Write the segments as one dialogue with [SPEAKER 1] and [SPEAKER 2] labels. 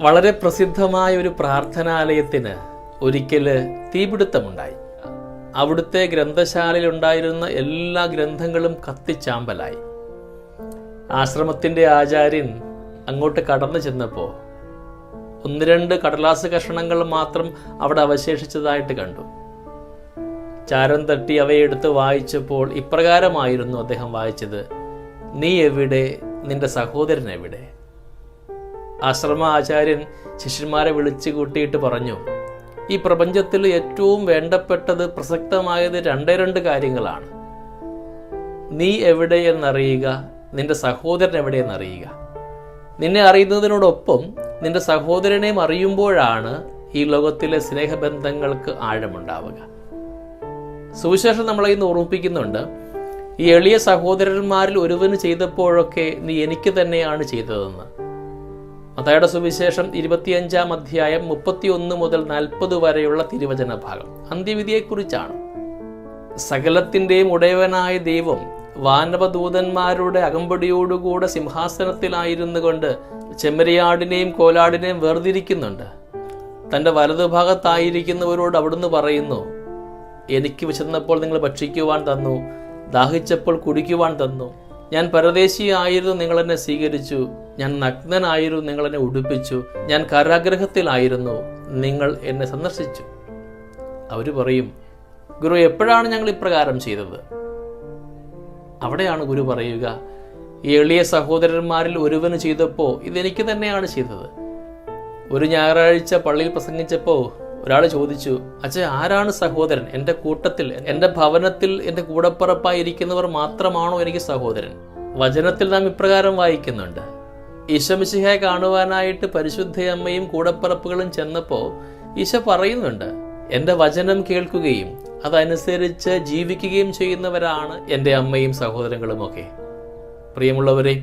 [SPEAKER 1] വളരെ പ്രസിദ്ധമായ ഒരു പ്രാർത്ഥനാലയത്തിന് ഒരിക്കൽ തീപിടുത്തമുണ്ടായി. അവിടുത്തെ ഗ്രന്ഥശാലയിലുണ്ടായിരുന്ന എല്ലാ ഗ്രന്ഥങ്ങളും കത്തിച്ചാമ്പലായി. ആശ്രമത്തിന്റെ ആചാര്യൻ അങ്ങോട്ട് കടന്നു ചെന്നപ്പോൾ ഒന്ന് രണ്ട് കടലാസ് കഷണങ്ങൾ മാത്രം അവിടെ അവശേഷിച്ചതായിട്ട് കണ്ടു. ചാരം തട്ടി അവയെടുത്ത് വായിച്ചപ്പോൾ ഇപ്രകാരമായിരുന്നു അദ്ദേഹം വായിച്ചത് നീ എവിടെ? നിന്റെ സഹോദരൻ എവിടെ? ആശ്രമ ആചാര്യൻ ശിഷ്യന്മാരെ വിളിച്ചു കൂട്ടിയിട്ട് പറഞ്ഞു ഈ പ്രപഞ്ചത്തിൽ ഏറ്റവും വേണ്ടപ്പെട്ടത് പ്രസക്തമായത് രണ്ടേ രണ്ട് കാര്യങ്ങളാണ്. നീ എവിടെയെന്നറിയുക നിന്റെ സഹോദരൻ എവിടെയെന്നറിയുക. നിന്നെ അറിയുന്നതിനോടൊപ്പം നിന്റെ സഹോദരനെയും അറിയുമ്പോഴാണ് ഈ ലോകത്തിലെ സ്നേഹബന്ധങ്ങൾക്ക് ആഴമുണ്ടാവുക. സുവിശേഷം നമ്മളെ ഇന്ന് ഓർമ്മിപ്പിക്കുന്നുണ്ട് ഈ എളിയ സഹോദരന്മാരിൽ ഒരുവന് ചെയ്തപ്പോഴൊക്കെ നീ എനിക്ക് തന്നെയാണ് ചെയ്തതെന്ന്. മത്തായുടെ സുവിശേഷം ഇരുപത്തിയഞ്ചാം അധ്യായം മുപ്പത്തിയൊന്ന് മുതൽ നാൽപ്പത് വരെയുള്ള തിരുവചന ഭാഗം. അന്ത്യവിധിയെക്കുറിച്ചാണ്. സകലത്തിന്റെയും ഉടയവനായ ദൈവം വാനവദൂതന്മാരുടെ അകമ്പടിയോടുകൂടെ സിംഹാസനത്തിലായിരുന്നു കൊണ്ട് ചെമ്മരിയാടിനെയും കോലാടിനെയും വേർതിരിക്കുന്നുണ്ട്. തന്റെ വലതുഭാഗത്തായിരിക്കുന്നവരോട് അവിടുന്ന് പറയുന്നു എനിക്ക് വിശന്നപ്പോൾ നിങ്ങൾ ഭക്ഷിക്കുവാൻ തന്നു ദാഹിച്ചപ്പോൾ കുടിക്കുവാൻ തന്നു. ഞാൻ പരദേശിയായിരുന്നു നിങ്ങൾ എന്നെ സ്വീകരിച്ചു. ഞാൻ നഗ്നനായിരുന്നു നിങ്ങൾ എന്നെ ഉടുപ്പിച്ചു. ഞാൻ കാരാഗ്രഹത്തിലായിരുന്നു നിങ്ങൾ എന്നെ സന്ദർശിച്ചു. അവർ പറയും ഗുരു എപ്പോഴാണ് ഞങ്ങൾ ഇപ്രകാരം ചെയ്തത്? അവിടെയാണ് ഗുരു പറയുക ഈ എളിയ സഹോദരന്മാരിൽ ഒരുവന് ചെയ്തപ്പോൾ ഇതെനിക്ക് തന്നെയാണ് ചെയ്തത്. ഒരു ഞായറാഴ്ച പള്ളിയിൽ പ്രസംഗിച്ചപ്പോൾ ഒരാൾ ചോദിച്ചു അച്ഛൻ ആരാണ് സഹോദരൻ? എന്റെ കൂട്ടത്തിൽ എന്റെ ഭവനത്തിൽ എന്റെ കൂടപ്പറപ്പായിരിക്കുന്നവർ മാത്രമാണോ എനിക്ക് സഹോദരൻ? വചനത്തിൽ നാം ഇപ്രകാരം വായിക്കുന്നുണ്ട്. ഈശമിശിഹായെ കാണുവാനായിട്ട് പരിശുദ്ധയമ്മയും കൂടപ്പറപ്പുകളും ചെന്നപ്പോൾ ഈശ പറയുന്നുണ്ട് എന്റെ വചനം കേൾക്കുകയും അതനുസരിച്ച് ജീവിക്കുകയും ചെയ്യുന്നവരാണ് എന്റെ അമ്മയും സഹോദരങ്ങളും ഒക്കെ പ്രിയമുള്ളവരെ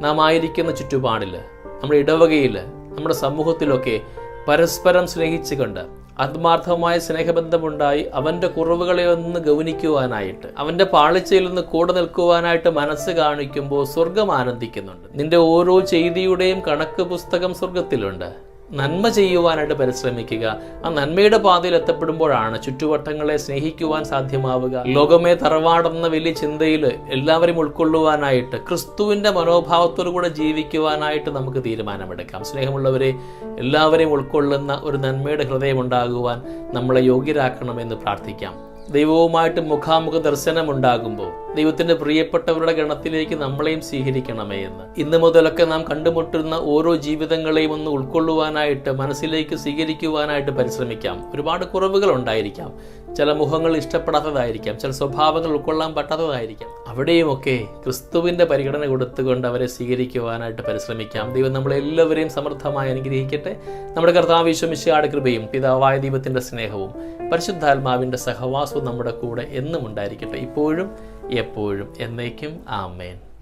[SPEAKER 1] നാം ആയിരിക്കുന്ന ചുറ്റുപാടിൽ നമ്മുടെ ഇടവകയിൽ നമ്മുടെ സമൂഹത്തിലൊക്കെ പരസ്പരം സ്നേഹിച്ചുകൊണ്ട് ആത്മാർത്ഥമായ സ്നേഹബന്ധമുണ്ടായി അവന്റെ കുറവുകളെ ഒന്ന് ഗൗനിക്കുവാനായിട്ട് അവന്റെ പാളിച്ചയിൽ നിന്ന് കൂടെ നിൽക്കുവാനായിട്ട് മനസ്സ് കാണിക്കുമ്പോൾ സ്വർഗം ആനന്ദിക്കുന്നുണ്ട്. നിന്റെ ഓരോ ചെയ്തിയുടെയും കണക്ക് പുസ്തകം സ്വർഗത്തിലുണ്ട്. നന്മ ചെയ്യുവാനായിട്ട് പരിശ്രമിക്കുക. ആ നന്മയുടെ പാതയിൽ എത്തപ്പെടുമ്പോഴാണ് ചുറ്റുവട്ടങ്ങളെ സ്നേഹിക്കുവാൻ സാധ്യമാവുക. ലോകമേ തറവാടെന്ന വലിയ ചിന്തയിൽ എല്ലാവരെയും ഉൾക്കൊള്ളുവാനായിട്ട് ക്രിസ്തുവിന്റെ മനോഭാവത്തോടു കൂടെ ജീവിക്കുവാനായിട്ട് നമുക്ക് തീരുമാനമെടുക്കാം. സ്നേഹമുള്ളവരെ എല്ലാവരെയും ഉൾക്കൊള്ളുന്ന ഒരു നന്മയുടെ ഹൃദയം ഉണ്ടാകുവാൻ നമ്മളെ യോഗ്യരാക്കണമെന്ന് പ്രാർത്ഥിക്കാം. ദൈവവുമായിട്ട് മുഖാമുഖ ദർശനം ഉണ്ടാകുമ്പോൾ ദൈവത്തിന്റെ പ്രിയപ്പെട്ടവരുടെ ഗണത്തിലേക്ക് നമ്മളെയും സ്വീകരിക്കണമേ എന്ന്. ഇന്ന് മുതലൊക്കെ നാം കണ്ടുമുട്ടുന്ന ഓരോ ജീവിതങ്ങളെയും ഒന്ന് ഉൾക്കൊള്ളുവാനായിട്ട് മനസ്സിലേക്ക് സ്വീകരിക്കുവാനായിട്ട് പരിശ്രമിക്കാം. ഒരുപാട് കുറവുകൾ ഉണ്ടായിരിക്കാം. ചില മുഖങ്ങൾ ഇഷ്ടപ്പെടാത്തതായിരിക്കാം ചില സ്വഭാവങ്ങൾ ഉൾക്കൊള്ളാൻ പറ്റാത്തതായിരിക്കാം. അവിടെയുമൊക്കെ ക്രിസ്തുവിന്റെ പരിഗണന കൊടുത്തുകൊണ്ട് അവരെ സ്വീകരിക്കുവാനായിട്ട് പരിശ്രമിക്കാം. ദൈവം നമ്മളെല്ലാവരെയും സമൃദ്ധമായി അനുഗ്രഹിക്കട്ടെ. നമ്മുടെ കർത്താവ് വിശ്വമിശയാട് കൃപയും പിതാവായ ദൈവത്തിന്റെ സ്നേഹവും പരിശുദ്ധാത്മാവിന്റെ സഹവാസവും നമ്മുടെ കൂടെ എന്നും ഉണ്ടായിരിക്കട്ടെ. ഇപ്പോഴും എപ്പോഴും എന്നേക്കും. ആമേൻ.